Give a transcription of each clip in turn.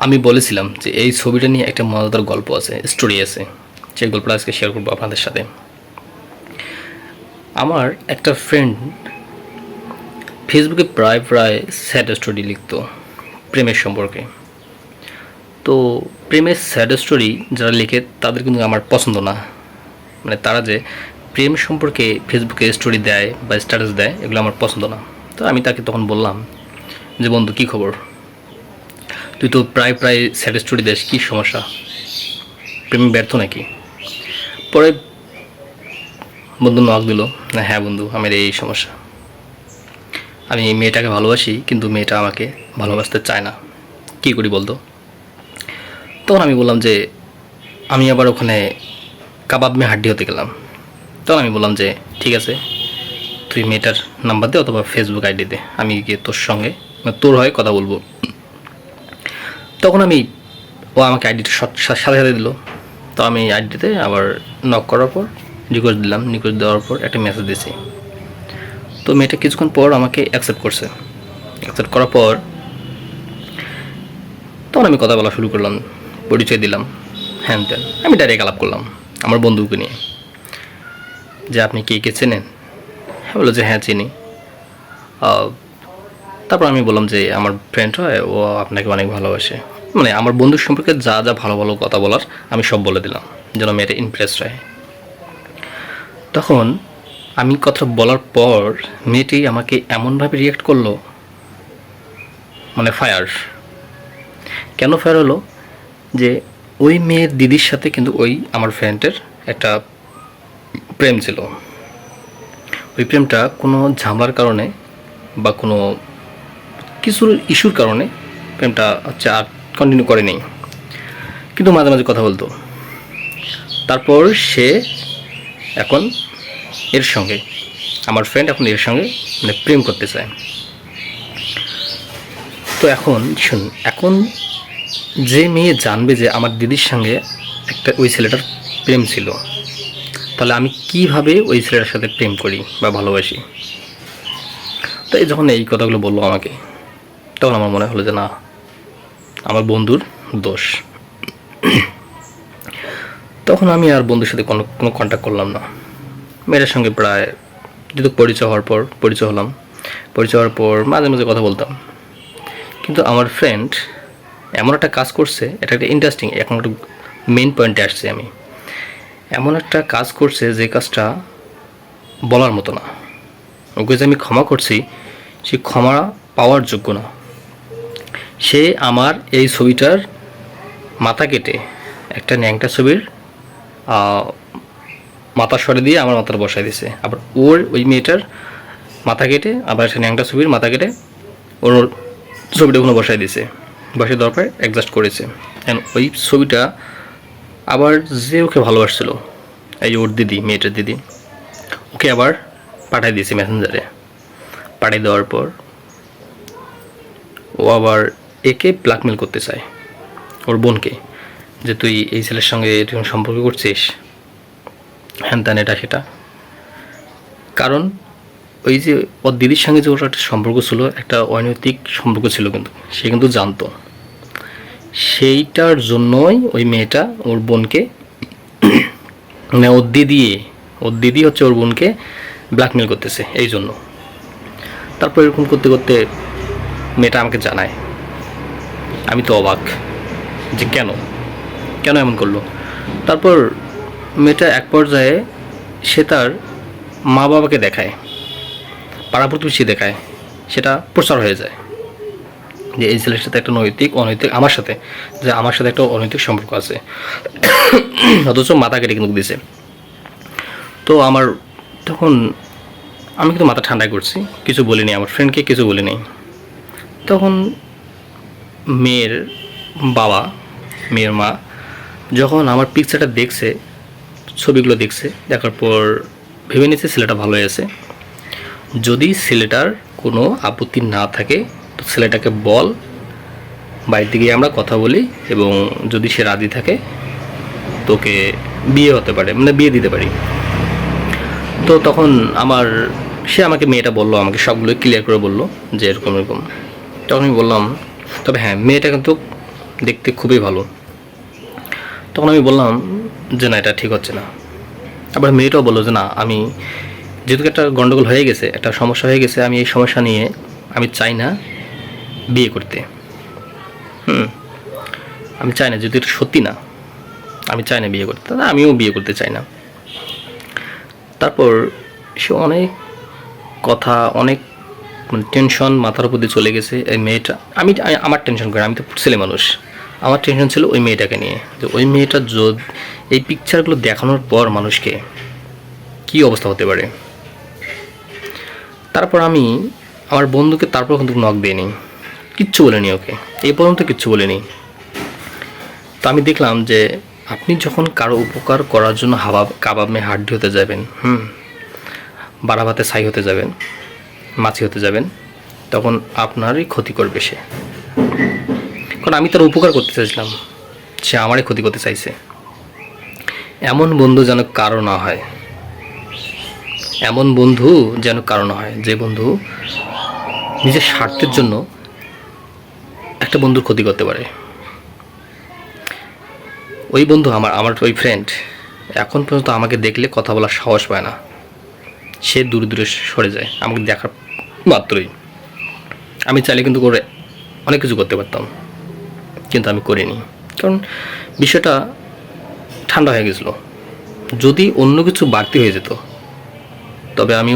আমি বলেছিলাম যে এই ছবিটা নিয়ে একটা মজাদার গল্প আছে স্টোরি আছে। সেই গল্পটা আজকে শেয়ার করব আপনাদের সাথে। আমার একটা ফ্রেন্ড ফেসবুকে প্রায় প্রায় স্যাড স্টোরি লিখতো, প্রেমের সম্পর্কে। তো প্রেমের স্যাড স্টোরি যারা লিখে, তাদের কিন্তু আমার পছন্দ না। মানে তারা যে প্রেম সম্পর্কে ফেসবুকে স্টোরি দেয় বা স্ট্যাটাস দেয়, এগুলো আমার পছন্দ না। তো আমি তাকে তখন বললাম যে, বন্ধু, কী খবর? তুই তো প্রায় প্রায় স্যাড স্টোরি দেশ কী সমস্যা? প্রেমে ব্যর্থ নাকি? পরে বন্ধু নক দিল, না হ্যাঁ বন্ধু, আমার এই সমস্যা। আমি এই মেয়েটাকে ভালোবাসি, কিন্তু মেয়েটা আমাকে ভালোবাসতে চায় না। কী করি বলতো? তখন আমি বললাম যে, আমি আবার ওখানে কাবাব মে হাড্ডি হতে গেলাম। তখন আমি বললাম যে, ঠিক আছে, তুই মেয়েটার নাম্বার দে অথবা ফেসবুক আইডি দে। আমি গিয়ে তোর সঙ্গে মানে তোর হয়ে কথা বলব। তখন আমি, ও আমাকে আইডিটা সাথে সাথে দিল। তো আমি আইডিতে আবার নক করার পর রিকোয়েস্ট দিলাম। রিকোয়েস্ট দেওয়ার পর একটা মেসেজ দিয়েছি। তো মেয়েটা কিছুক্ষণ পর আমাকে অ্যাকসেপ্ট করছে। অ্যাকসেপ্ট করার পর তখন আমি কথা বলা শুরু করলাম। পরিচয় দিলাম। হ্যান ত্যান। আমি ডাইরেক্ট আলাপ করলাম আমার বন্ধুকে নিয়ে। যে আপনি কে কে চেনেন? হ্যাঁ বলল যে হ্যাঁ চিনি। তারপর আমি বললাম যে আমার ফ্রেন্ড হয়, ও আপনাকে অনেক ভালোবাসে। মানে আমার বন্ধুর সম্পর্কে যা যা ভালো ভালো কথা বলার, আমি সব বলে দিলাম, যেন মেয়েটা ইমপ্রেস হয়। তখন আমি কথা বলার পর মেয়েটি আমাকে এমনভাবে রিয়াক্ট করল মানে ফায়ার কেন ফায়ার হলো? যে ওই মেয়ের দিদির সাথে কিন্তু ওই আমার ফ্রেন্ডের একটা প্রেম ছিল। ওই প্রেমটা কোনো ঝামেলার কারণে বা কোনো কিছুর ইস্যুর কারণে প্রেমটা হচ্ছে আর কন্টিনিউ করেনি কিন্তু মাঝে মাঝে কথা বলতো। তারপর সে এখন এর সঙ্গে, আমার ফ্রেন্ড এখন এর সঙ্গে মানে প্রেম করতে চায়। তো এখন শুন, এখন যে মেয়ে জানবে যে আমার দিদির সঙ্গে একটা ওই ছেলেটার প্রেম ছিল, তাহলে আমি কীভাবে ওই ছেলেটার সাথে প্রেম করি বা ভালোবাসি? তো এই যখন এই কথাগুলো বলল আমাকে তখন আমার মনে হলো যে না, আমার বন্ধুর দোষ। তখন আমি আর বন্ধুর সাথে কোনো কোনো কন্ট্যাক্ট করলাম না। মেয়েটার সঙ্গে প্রায় যেহেতু পরিচয় হওয়ার পর, পরিচয় হলাম। পরিচয় হওয়ার পর মাঝে মাঝে কথা বলতাম। কিন্তু আমার ফ্রেন্ড এমন একটা কাজ করছে, এটা একটা ইন্টারেস্টিং এখন একটা মেন পয়েন্টে আসছি আমি। এমন একটা কাজ করছে যে কাজটা বলার মতো না। ওকে যে আমি ক্ষমা করছি, সে ক্ষমা পাওয়ার যোগ্য না। সে আমার এই ছবিটার মাথা কেটে, একটা ন্যাংটা ছবির মাথা সরে দিয়ে আমার মাথার বসায় দিছে। আবার ওর ওই মেয়েটার মাথা কেটে, আবার একটা ন্যাংটা ছবির মাথা কেটে ওর ছবিটা ওখানে বসায় দিছে। বসে দেওয়ার পরে অ্যাডজাস্ট করেছে। ওই ছবিটা আবার যে ওকে ভালোবাসছিল, এই ওর দিদি, মেয়েটার দিদি, ওকে আবার পাঠিয়ে দিয়েছে মেসেঞ্জারে পাঠিয়ে দেওয়ার পর ও আবার একে ব্ল্যাকমেল করতে চায়, ওর বোনকে, যে তুই এই ছেলের সঙ্গে এরকম সম্পর্ক করছিস, হ্যান ত্যান এটা সেটা। কারণ ওই যে ওর দিদির সঙ্গে যে ওর একটা সম্পর্ক ছিল, একটা অনৈতিক সম্পর্ক ছিল কিন্তু, সে কিন্তু জানতো। সেইটার জন্যই ওই মেয়েটা ওর বোনকে মানে ওর দিদি ওর দিদি হচ্ছে ওর বোনকে ব্ল্যাকমেল করতেছে, এই জন্য। তারপর এরকম করতে করতে মেয়েটা আমাকে জানায়। আমি তো অবাক যে কেন? কেন এমন করল? তারপর মেয়েটা এক পর্যায়ে সে তার মা বাবাকে দেখায়, পাড়া প্রতিবেশী দেখায়, সেটা প্রচার হয়ে যায়। যে এই ছেলের সাথে একটা নৈতিক, অনৈতিক, আমার সাথে, যে আমার সাথে একটা অনৈতিক সম্পর্ক আছে। অথচ মাথা কেটে কিন্তু দিছে। তো আমার তখন, আমি কিন্তু মাথা ঠান্ডা করছি, কিছু বলিনি, আমার ফ্রেন্ডকে কিছু বলিনি। তখন মেয়ের বাবা, মেয়ের মা যখন আমার পিকচারটা দেখছে, ছবিগুলো দেখছে, দেখার পর ভেবে নিচ্ছে ছেলেটা ভালো আছে যদি ছেলেটার কোনো আপত্তি না থাকে, তো ছেলেটাকে বল বাড়িতে গিয়ে আমরা কথা বলি এবং যদি সে রাজি থাকে, তোকে বিয়ে হতে পারে মানে বিয়ে দিতে পারি। তো তখন আমার, সে আমাকে মেয়েটা বলল, আমাকে সবগুলো ক্লিয়ার করে বলল যে এরকম এরকম। তখন আমি বললাম তবে হ্যাঁ মেয়েটা কিন্তু দেখতে খুবই ভালো। তখন আমি বললাম যে, না, এটা ঠিক হচ্ছে না। আবার মেয়েটাও বলল যে, না, আমি যেহেতু একটা গন্ডগোল হয়ে গেছে, একটা সমস্যা হয়ে গেছে, আমি এই সমস্যা নিয়ে আমি চাই না বিয়ে করতে। হুম, আমি চাই না যদি এটা সত্যি না, আমি চাই না বিয়ে করতে। না, আমিও বিয়ে করতে চাই না। তারপর সে অনেক কথা, অনেক মানে টেনশন মাথার উপর দিয়ে চলে গেছে। এই মেয়েটা, আমি, আমি- আমার টেনশন করে, আমি তো ছেলে মানুষ। আমার টেনশন ছিল ওই মেয়েটাকে নিয়ে। যে ওই মেয়েটা এই পিকচারগুলো দেখানোর পর মানুষকে কি অবস্থা হতে পারে? তারপর আমি আমার বন্ধুকে তারপর কিন্তু নক দিইনি কিচ্ছু বলিনি ওকে। এই পর্যন্ত কিচ্ছু বলিনি। তো আমি দেখলাম যে আপনি যখন কারও উপকার করার জন্য হাবা কাবাব মে হাড্ডি হতে যাবেন, হুম বারাভাতে ছাই হতে যাবেন মাছি হতে যাবেন, তখন আপনারই ক্ষতি করবে সে। কারণ আমি তার উপকার করতে চাইছিলাম, সে আমারই ক্ষতি করতে চাইছে। এমন বন্ধু যেন কারও না হয়, এমন বন্ধু যেন কারও না হয়, যে বন্ধু নিজের স্বার্থের জন্য একটা বন্ধুর ক্ষতি করতে পারে। ওই বন্ধু আমার আমার ওই ফ্রেন্ড এখন পর্যন্ত আমাকে দেখলে কথা বলার সাহস পায় না। সে দূরে দূরে সরে যায়, আমাকে দেখার মাত্রই। আমি চাইলে কিন্তু করে অনেক কিছু করতে পারতাম, কিন্তু আমি করিনি। কারণ বিষয়টা ঠান্ডা হয়ে গেছিল। যদি অন্য কিছু বাড়তি হয়ে যেত, তবে আমি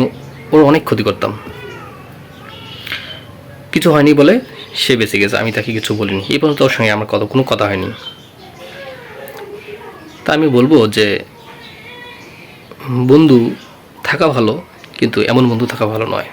ওর অনেক ক্ষতি করতাম। কিছু হয়নি বলে সে বেঁচে গেছে, আমি তাকে কিছু বলিনি। এই পর্যন্ত ওর সঙ্গে আমার কথা, কোনো কথা হয়নি। তা আমি বলব যে, বন্ধু থাকা ভালো কিন্তু এমন বন্ধু থাকা ভালো নয়।